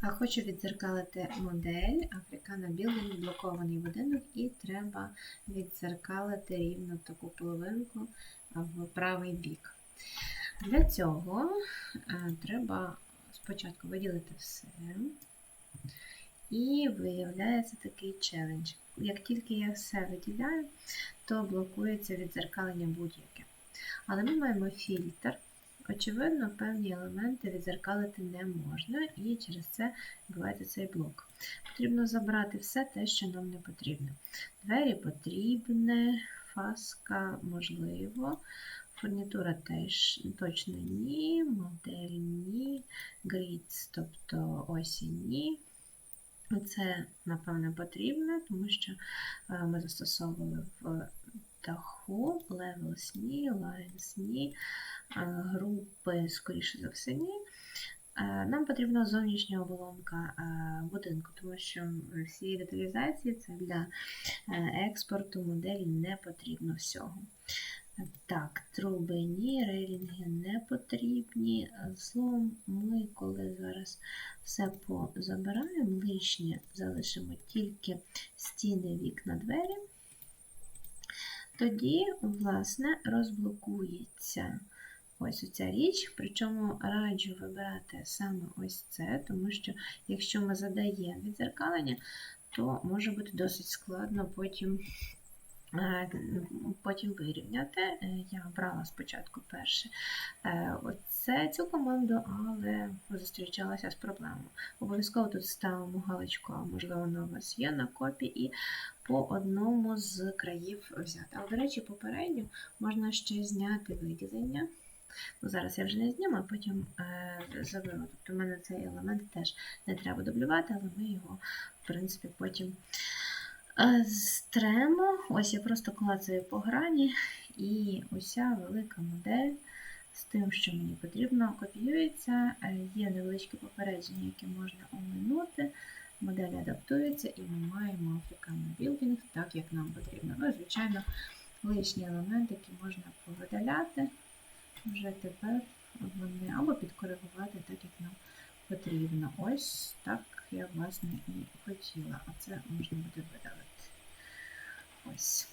Хочу відзеркалити модель Африкана Building, блокований будинок, і треба відзеркалити рівно таку половинку в правий бік. Для цього е, треба спочатку виділити все. І виявляється такий челендж. Як тільки я все виділяю, то блокується відзеркалення будь-яке. Але ми маємо фільтр. Очевидно, певні елементи відзеркалити не можна, і через це відбувається цей блок. Потрібно забрати все те, що нам не потрібно. Двері потрібне, фаска можливо, фурнітура теж точно ні, модель ні, гріц, тобто осі ні. Це, напевне, потрібно, тому що е, ми застосовували в даху, levels ні, lines ні, е, групи, скоріше за все, ні. Е, Нам потрібна зовнішня оболонка будинку, тому що всі деталізації це для експорту моделі не потрібно всього. Так, труби ні, рейлінги не потрібні. Злом ми, коли зараз все позабираємо, лишнє залишимо тільки стіни, вікна, двері, тоді, власне, розблокується ось оця річ. Причому раджу вибирати саме ось це, тому що якщо ми задаємо відзеркалення, то може бути досить складно потім потім вирівняти. Е, Я брала спочатку перше оце, цю команду, але зустрічалася з проблемою. Обов'язково тут ставимо галочку, а можливо, вона у вас є на копі, і по одному з країв взяти. Але, до речі, попередньо можна ще зняти виділення. Ну, Зараз я вже не зніму, а потім е, заберу. Тобто в мене цей елемент теж не треба дублювати, але ми його, в принципі, потім. Стремо, ось я просто клацаю по грані, і уся велика модель з тим, що мені потрібно, копіюється. Є невеличке попередження, яке можна оминути. Модель адаптується, і ми маємо African Building так, як нам потрібно. Ну, звичайно, лишні елементи, які можна повидаляти вже тепер вони або підкоригувати так, як нам потрібно. Ось так я, власне, і хотіла, а це можна буде видалити. Ось.